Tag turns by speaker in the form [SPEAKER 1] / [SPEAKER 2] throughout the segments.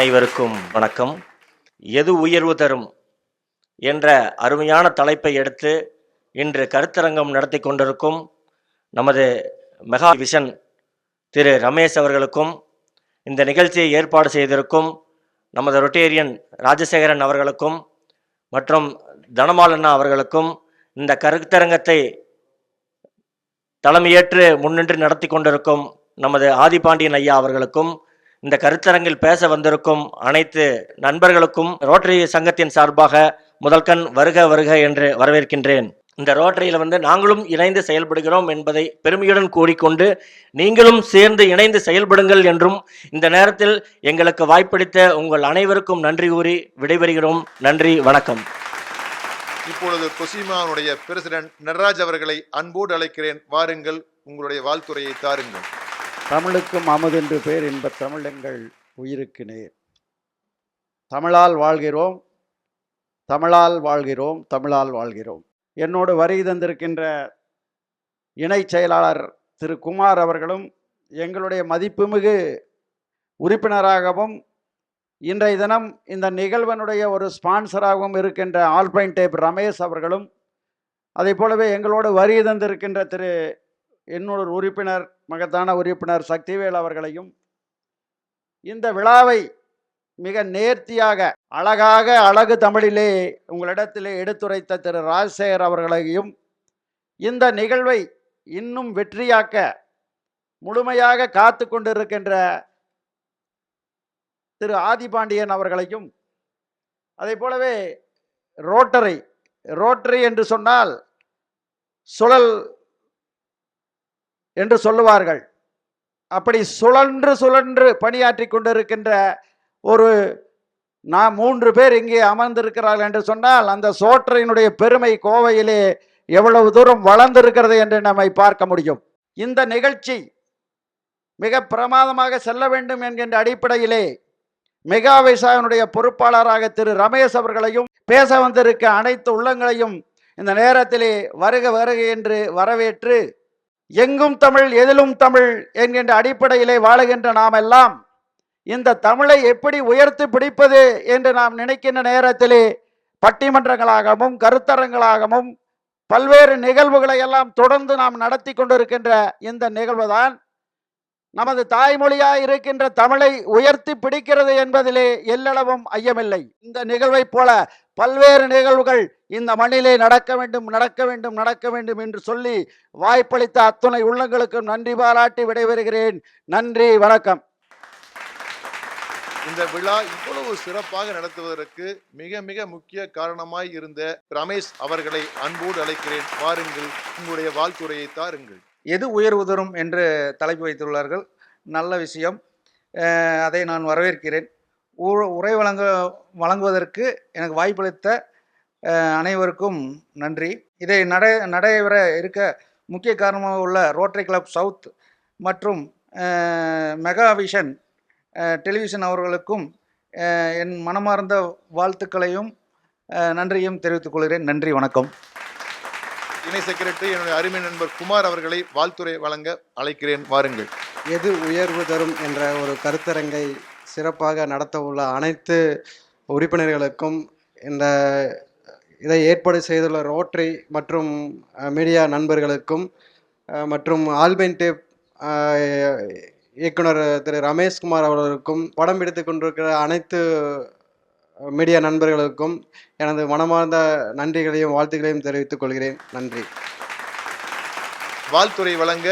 [SPEAKER 1] அனைவருக்கும் வணக்கம். எது உயர்வு தரும் என்ற அருமையான தலைப்பை எடுத்து இன்று கருத்தரங்கம் நடத்தி கொண்டிருக்கும் நமது மெகா விஷன் திரு ரமேஷ் அவர்களுக்கும் இந்த நிகழ்ச்சியை ஏற்பாடு செய்திருக்கும் நமது ரொட்டேரியன் ராஜசேகரன் அவர்களுக்கும் மற்றும் தனமாலண்ணா அவர்களுக்கும் இந்த கருத்தரங்கத்தை தலைமையேற்று முன்னின்று நடத்தி கொண்டிருக்கும் நமது ஆதிபாண்டியன் ஐயா அவர்களுக்கும் இந்த கருத்தரங்கில் பேச வந்திருக்கும் அனைத்து நண்பர்களுக்கும் ரோட்டரி சங்கத்தின் சார்பாக முதல்கண் வருக வருக என்று வரவேற்கின்றேன். இந்த ரோட்டரியில் வந்து நாங்களும் இணைந்து செயல்படுகிறோம் என்பதை பெருமையுடன் கூறிக்கொண்டு நீங்களும் சேர்ந்து இணைந்து செயல்படுங்கள் என்றும் இந்த நேரத்தில் எங்களுக்கு வாய்ப்பளித்த உங்கள் அனைவருக்கும் நன்றி கூறி விடைபெறுகிறோம். நன்றி வணக்கம்.
[SPEAKER 2] இப்பொழுது கொசிமாவுடைய பிரசிடென்ட் நடராஜ் அவர்களை அன்போடு அழைக்கிறேன். வாருங்கள் உங்களுடைய வாழ்த்துறையை தாருங்கள்.
[SPEAKER 3] தமிழுக்கும் அமுதென்று பேர் இன்பத் தமிழெங்கள் உயிருக்கு நேர். தமிழால் வாழ்கிறோம் தமிழால் வாழ்கிறோம் தமிழால் வாழ்கிறோம். என்னோடு வருகை தந்திருக்கின்ற இணைச் செயலாளர் திரு குமார் அவர்களும் எங்களுடைய மதிப்புமிகு உறுப்பினராகவும் இன்றைய தினம் இந்த நிகழ்வனுடைய ஒரு ஸ்பான்சராகவும் இருக்கின்ற ஆல்பைன் டேப் ரமேஷ் அவர்களும் அதே போலவே எங்களோடு வருகை தந்திருக்கின்ற திரு என்னோட உறுப்பினர் மகத்தான உறுப்பினர் சக்திவேல் அவர்களையும் இந்த விழாவை மிக நேர்த்தியாக அழகாக அழகு தமிழிலே உங்களிடத்திலே எடுத்துரைத்த திரு ராஜசேகர் அவர்களையும் இந்த நிகழ்வை இன்னும் வெற்றியாக்க முழுமையாக காத்து கொண்டிருக்கின்ற திரு ஆதிபாண்டியன் அவர்களையும் அதே போலவே ரோட்டரி ரோட்டரி என்று சொன்னால் சுழல் என்று சொல்லுவார்கள். அப்படி சுழன்று சுழன்று பணியாற்றி கொண்டிருக்கின்ற ஒரு நான் மூன்று பேர் இங்கே அமர்ந்திருக்கிறார்கள் என்று சொன்னால் அந்த சோற்றையினுடைய பெருமை கோவையிலே எவ்வளவு தூரம் வளர்ந்திருக்கிறது என்று நம்மை பார்க்க முடியும். இந்த நிகழ்ச்சி மிக பிரமாதமாக செல்ல வேண்டும் என்கின்ற அடிப்படையிலே மெகா விவசாயனுடைய பொறுப்பாளராக திரு ரமேஷ் அவர்களையும் பேச வந்திருக்க அனைத்து உள்ளங்களையும் இந்த நேரத்திலே வருக வருக என்று வரவேற்று எங்கும் தமிழ் எதிலும் தமிழ் என்கின்ற அடிப்படையிலே வாழுகின்ற நாம் எல்லாம் இந்த தமிழை எப்படி உயர்த்தி பிடிப்பது என்று நாம் நினைக்கின்ற நேரத்திலே பட்டிமன்றங்களாகவும் கருத்தரங்களாகவும் பல்வேறு நிகழ்வுகளை எல்லாம் தொடர்ந்து நாம் நடத்தி கொண்டிருக்கின்ற இந்த நிகழ்வுதான். நமது தாய்மொழியாய் இருக்கின்ற தமிழை உயர்த்தி பிடிக்கிறது என்பதிலே எல்லளவும் ஐயமில்லை. இந்த நிகழ்வைப் போல பல்வேறு நிகழ்வுகள் இந்த மண்ணிலே நடக்க வேண்டும் நடக்க வேண்டும் நடக்க வேண்டும் என்று சொல்லி வாய்ப்பளித்த அத்துணை உள்ளங்களுக்கும் நன்றி பாராட்டி விடைபெறுகிறேன். நன்றி வணக்கம்.
[SPEAKER 2] இந்த விழா இவ்வளவு சிறப்பாக நடத்துவதற்கு மிக மிக முக்கிய காரணமாய் இருந்த ரமேஷ் அவர்களை அன்போடு அழைக்கிறேன். வாருங்கள் உங்களுடைய வாழ்த்துறையை தாருங்கள்.
[SPEAKER 4] எது உயர்வு தரும் என்று தலைப்பு வைத்துள்ளார்கள்? நல்ல விஷயம். அதை நான் வரவேற்கிறேன். உ- உரை வழங்க வழங்குவதற்கு எனக்கு வாய்ப்பளித்த அனைவருக்கும் நன்றி. இதை நடை நடைபெற இருக்க முக்கிய காரணமாக உள்ள ரோட்டரி கிளப் சவுத் மற்றும் மெகா விஷன் டெலிவிஷன் அவர்களுக்கும் என் மனமார்ந்த வாழ்த்துக்களையும் நன்றியும் தெரிவித்துக் கொள்கிறேன். நன்றி வணக்கம்.
[SPEAKER 2] இணை செக்ரட்டரி என்னுடைய அருமை நண்பர் குமார் அவர்களை வாழ்த்துறை வழங்க அழைக்கிறேன். வாருங்கள்.
[SPEAKER 5] எது உயர்வு தரும் என்ற ஒரு கருத்தரங்கை சிறப்பாக நடத்த உள்ள அனைத்து உறுப்பினர்களுக்கும் இந்த இதை ஏற்பாடு செய்துள்ள ரோட்டரி மற்றும் மீடியா நண்பர்களுக்கும் மற்றும் ஆல்பைன் டேப் இயக்குனர் திரு ரமேஷ்குமார் அவர்களுக்கும் படம் பிடித்து கொண்டிருக்கிற அனைத்து மீடியா நண்பர்களுக்கும் எனது மனமார்ந்த நன்றிகளையும் வாழ்த்துக்களையும் தெரிவித்துக் கொள்கிறேன். நன்றி.
[SPEAKER 2] வாழ்த்துறை வழங்க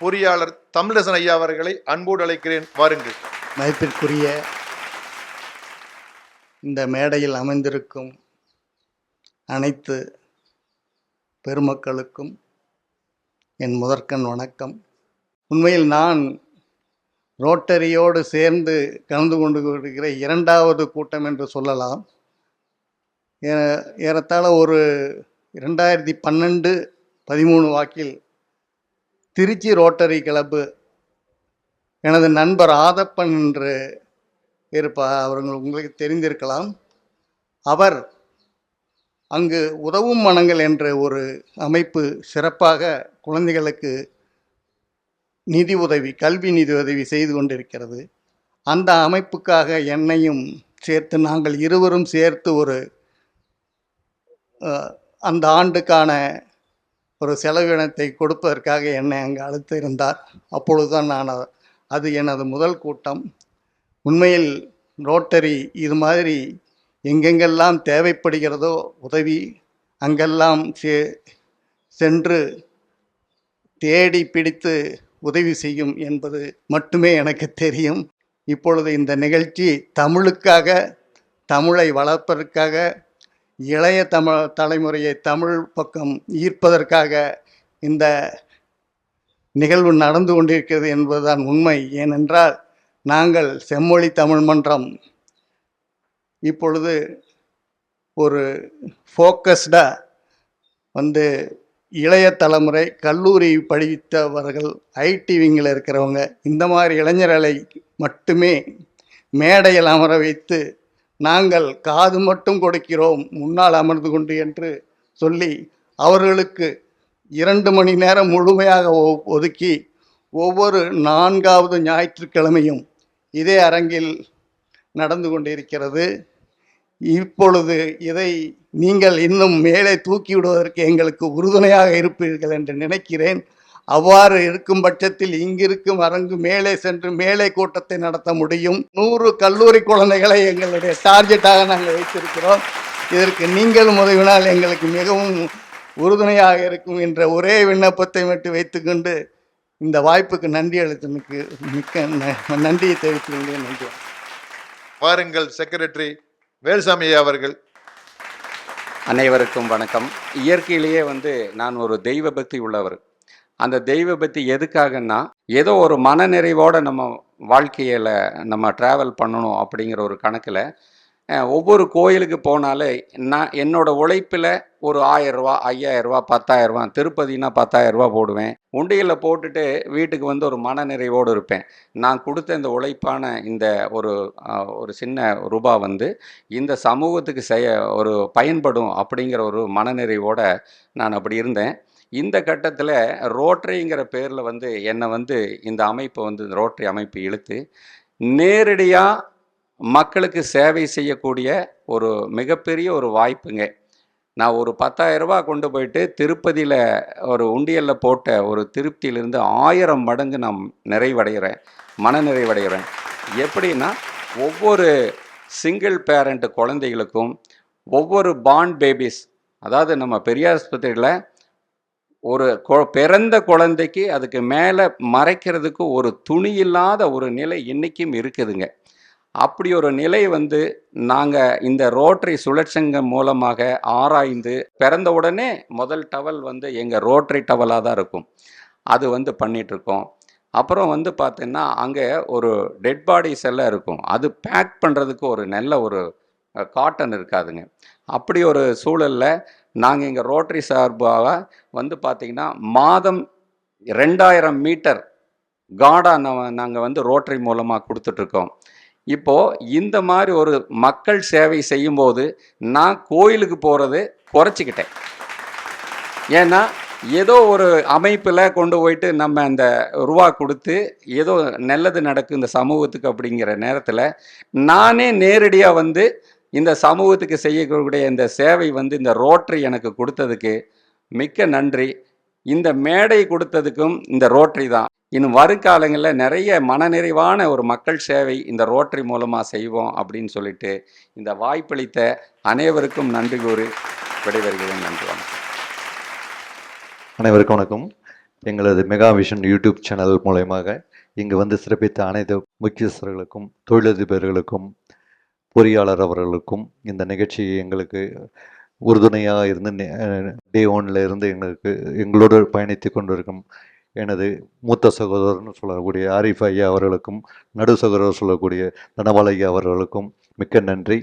[SPEAKER 2] பொறியாளர் தமிழரசன் ஐயா அவர்களை அன்போடு அழைக்கிறேன். வாருங்கள்.
[SPEAKER 6] மதிப்பிற்குரிய இந்த மேடையில் அமைந்திருக்கும் அனைத்து பெருமக்களுக்கும் என் முதற்கண் வணக்கம். உண்மையில் நான் ரோட்டரியோடு சேர்ந்து கலந்து கொண்டு இருக்கிற இரண்டாவது கூட்டம் என்று சொல்லலாம். ஏ- ஏறத்தாழ ஒரு இரண்டாயிரத்தி பன்னெண்டு பதிமூணு வாக்கில் திருச்சி ரோட்டரி கிளப்பு எனது நண்பர் ஆதப்பன் என்று இருப்பார் அவர்கள் உங்களுக்கு தெரிந்திருக்கலாம். அவர் அங்கு உதவும் மனங்கள் என்ற ஒரு அமைப்பு சிறப்பாக குழந்தைகளுக்கு நிதி உதவி கல்வி நிதி உதவி செய்து கொண்டிருக்கிறது. அந்த அமைப்புக்காக என்னையும் சேர்த்து நாங்கள் இருவரும் சேர்த்து ஒரு அந்த ஆண்டுக்கான ஒரு செலவினத்தை கொடுப்பதற்காக என்னை அங்கு அழைத்திருந்தார். அப்பொழுதுதான் நான் அது எனது முதல் கூட்டம். உண்மையில் ரோட்டரி இது மாதிரி எங்கெங்கெல்லாம் தேவைப்படுகிறதோ உதவி அங்கெல்லாம் செ சென்று தேடி பிடித்து உதவி செய்யும் என்பது மட்டுமே எனக்கு தெரியும். இப்பொழுது இந்த நிகழ்ச்சி தமிழுக்காக தமிழை வளர்ப்பதற்காக இளைய தமிழ் தலைமுறையை தமிழ் பக்கம் ஈர்ப்பதற்காக இந்த நிகழ்வு நடந்து கொண்டிருக்கிறது என்பதுதான் உண்மை. ஏனென்றால் நாங்கள் செம்மொழி தமிழ் மன்றம் இப்பொழுது ஒரு ஃபோக்கஸ்டாக வந்து இளைய தலைமுறை கல்லூரி படித்தவர்கள் ஐடி விங்கில் இருக்கிறவங்க இந்த மாதிரி இளைஞர்களை மட்டுமே மேடையில் அமர வைத்து நாங்கள் காது மட்டும் கொடுக்கிறோம் முன்னால் அமர்ந்து கொண்டு என்று சொல்லி அவர்களுக்கு இரண்டு மணி நேரம் முழுமையாக ஒ- ஒதுக்கி ஒவ்வொரு நான்காவது ஞாயிற்றுக்கிழமையும் இதே அரங்கில் நடந்து கொண்டிருக்கிறது. இப்பொழுது இதை நீங்கள் இன்னும் மேலே தூக்கி விடுவதற்கு எங்களுக்கு உறுதுணையாக இருப்பீர்கள் என்று நினைக்கிறேன். அவ்வாறு இருக்கும் பட்சத்தில் இங்கிருக்கும் அரங்கு மேலே சென்று மேலே கூட்டத்தை நடத்த முடியும். நூறு கல்லூரி குழந்தைகளை எங்களுடைய டார்கெட்டாக நாங்கள் வைத்திருக்கிறோம். இதற்கு நீங்களும் உதவினால் எங்களுக்கு மிகவும் உறுதுணையாக இருக்கும் என்ற ஒரே விண்ணப்பத்தை மட்டும் வைத்துக்கொண்டு இந்த வாய்ப்புக்கு நன்றி அளித்தனுக்கு மிக்க ந- நன்றியை தெரிவித்துக் கொண்டேன் நன்றி.
[SPEAKER 2] பாருங்கள் செக்ரட்டரி வேலுசாமி அவர்கள்.
[SPEAKER 7] அனைவருக்கும் வணக்கம். இயற்கையிலேயே வந்து நான் ஒரு தெய்வ பக்தி உள்ளவர். அந்த தெய்வ பக்தி எதுக்காகன்னா ஏதோ ஒரு மனநிறைவோடு நம்ம வாழ்க்கையில் நம்ம ட்ராவல் பண்ணணும் அப்படிங்கிற ஒரு கணக்கில் ஒவ்வொரு கோயிலுக்கு போனாலே நான் என்னோட உழைப்பில் ஒரு ஆயரூவா ஐயாயிரரூவா பத்தாயிரரூவா திருப்பதினா பத்தாயிரரூவா போடுவேன். உண்டியலில் போட்டுட்டு வீட்டுக்கு வந்து ஒரு மனநிறைவோடு இருப்பேன். நான் கொடுத்த இந்த உழைப்பான இந்த ஒரு ஒரு சின்ன ரூபா வந்து இந்த சமூகத்துக்கு செய்ய ஒரு பயன்படும் அப்படிங்கிற ஒரு மனநிறைவோடு நான் அப்படி இருந்தேன். இந்த கட்டத்தில் ரோட்டரிங்கிற பேரில் வந்து என்னை வந்து இந்த அமைப்பை வந்து இந்த ரோட்டரி அமைப்பு இழுத்து நேரடியாக மக்களுக்கு சேவை செய்யக்கூடிய ஒரு மிகப்பெரிய ஒரு வாய்ப்புங்க. நான் ஒரு பத்தாயிரரூபா கொண்டு போயிட்டு திருப்பதியில் ஒரு உண்டியலில் போட்ட ஒரு திருப்தியிலிருந்து ஆயிரம் மடங்கு நான் நிறைவடைகிறேன். மன நிறைவடைகிறேன். எப்படின்னா ஒவ்வொரு சிங்கிள் பேரண்ட் குழந்தைகளுக்கும் ஒவ்வொரு பாண்ட் பேபிஸ் அதாவது நம்ம பெரியாஸ்பத்திரியில் ஒரு கொ- பிறந்த குழந்தைக்கு அதுக்கு மேலே மறைக்கிறதுக்கு ஒரு துணி இல்லாத ஒரு நிலை இன்றைக்கும் இருக்குதுங்க. அப்படி ஒரு நிலை வந்து நாங்கள் இந்த ரோட்டரி சுழற்சங்கம் மூலமாக ஆராய்ந்து பிறந்த உடனே முதல் டவல் வந்து எங்கள் ரோட்டரி டவலாக தான் இருக்கும். அது வந்து பண்ணிகிட்ருக்கோம் அப்புறம் வந்து பார்த்தீங்கன்னா அங்கே ஒரு டெட் பாடிஸ் எல்லாம் இருக்கும். அது பேக் பண்ணுறதுக்கு ஒரு நல்ல ஒரு காட்டன் இருக்காதுங்க. அப்படி ஒரு சூழலில் நாங்கள் இங்கே ரோட்டரி சார்பாக வந்து பார்த்திங்கன்னா மாதம் ரெண்டாயிரம் மீட்டர் காடாக நாங்கள் வந்து ரோட்டரி மூலமாக கொடுத்துட்ருக்கோம் இப்போது இந்த மாதிரி ஒரு மக்கள் சேவை செய்யும்போது நான் கோயிலுக்கு போகிறது குறைச்சிக்கிட்டேன். ஏன்னா ஏதோ ஒரு அமைப்பில் கொண்டு போயிட்டு நம்ம அந்த ரூபா கொடுத்து ஏதோ நல்லது நடக்கும் இந்த சமூகத்துக்கு அப்படிங்கிற நேரத்தில் நானே நேரடியாக வந்து இந்த சமூகத்துக்கு செய்யக்கூடிய இந்த சேவை வந்து இந்த ரோட்டரி எனக்கு கொடுத்ததுக்கு மிக்க நன்றி. இந்த மேடை கொடுத்ததுக்கும் இந்த ரோட்டரி தான். இன்னும் வருங்காலங்களில் நிறைய மனநிறைவான ஒரு மக்கள் சேவை இந்த ரோட்டரி மூலமாக செய்வோம் அப்படின்னு சொல்லிட்டு இந்த வாய்ப்பளித்த அனைவருக்கும் நன்றி கூறி விடைபெறுகிறேன். நன்றி வணக்கம்.
[SPEAKER 8] அனைவருக்கும் வணக்கம். எங்களது மெகா விஷன் யூடியூப் சேனல் மூலயமாக இங்கு வந்து சிறப்பித்த அனைத்து முக்கியஸ்தர்களுக்கும் தொழிலதிபர்களுக்கும் பொறியாளர் அவர்களுக்கும் இந்த நிகழ்ச்சி எங்களுக்கு உறுதுணையாக இருந்து டே ஒன்ல இருந்து எங்களுக்கு எங்களோடு பயணித்து கொண்டிருக்கும் எனது மூத்த சகோதரர்னு சொல்லக்கூடிய ஆரிஃப் ஐயா அவர்களுக்கும் நடு சகோதரர் சொல்லக்கூடிய தனபால் ஐயா அவர்களுக்கும் மிக்க நன்றி.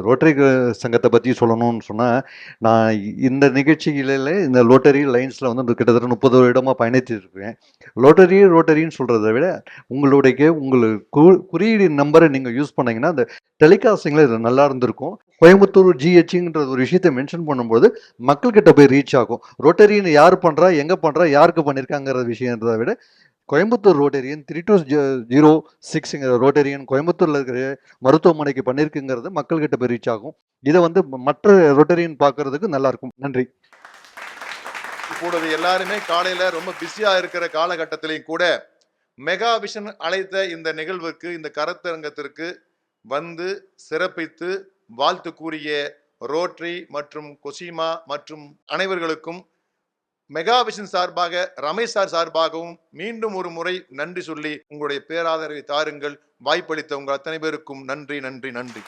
[SPEAKER 8] ரோட்டரி சங்கத்தை பற்றி சொல்லணும்னு சொன்னால் நான் இந்த நிகழ்ச்சிகளில் இந்த லோட்டரி லைன்ஸில் வந்து கிட்டத்தட்ட முப்பது வருடமாக பயணித்திருக்கிறேன் லோட்டரி ரோட்டரின்னு சொல்கிறத விட உங்களுடைய உங்களுக்கு கு- குறியீடு நம்பரை நீங்கள் யூஸ் பண்ணிங்கன்னா அந்த டெலிகாஸ்டிங்கில் இது நல்லா இருந்திருக்கும். கோயம்புத்தூர் ஜிஹெச்ங்கிற ஒரு விஷயத்தை மென்ஷன் பண்ணும்போது மக்கள்கிட்ட போய் ரீச் ஆகும். ரோட்டரின்னு யார் பண்ணுறா எங்கே பண்ணுறா யாருக்கு பண்ணியிருக்காங்கிற விஷயன்றதை விட Coimbatore Rotarian three two zero சிக்ஸுங்கிற Rotarian கோயம்புத்தூரில் இருக்கிற மருத்துவமனைக்கு பண்ணியிருக்குங்கிறது மக்கள்கிட்ட போய் ரீச் ஆகும். இதை வந்து மற்ற ரோட்டேரியன் பார்க்கறதுக்கு நல்லாயிருக்கும். நன்றி.
[SPEAKER 2] இப்பொழுது எல்லாருமே காலையில் ரொம்ப பிஸியாக இருக்கிற காலகட்டத்திலையும் கூட மெகா விஷன் அழைத்த இந்த நிகழ்வுக்கு இந்த கருத்தரங்கத்திற்கு வந்து சிறப்பித்து வாழ்த்து கூறிய ரோட்ரி மற்றும் கொசிமா மற்றும் அனைவர்களுக்கும் மெகா விஷன் சார்பாக ரமேஷ் சார் சார்பாகவும் மீண்டும் ஒரு முறை நன்றி சொல்லி உங்களுடைய பேராதரவை தாருங்கள். வாய்ப்பளித்த உங்கள் அத்தனை பேருக்கும் நன்றி நன்றி நன்றி.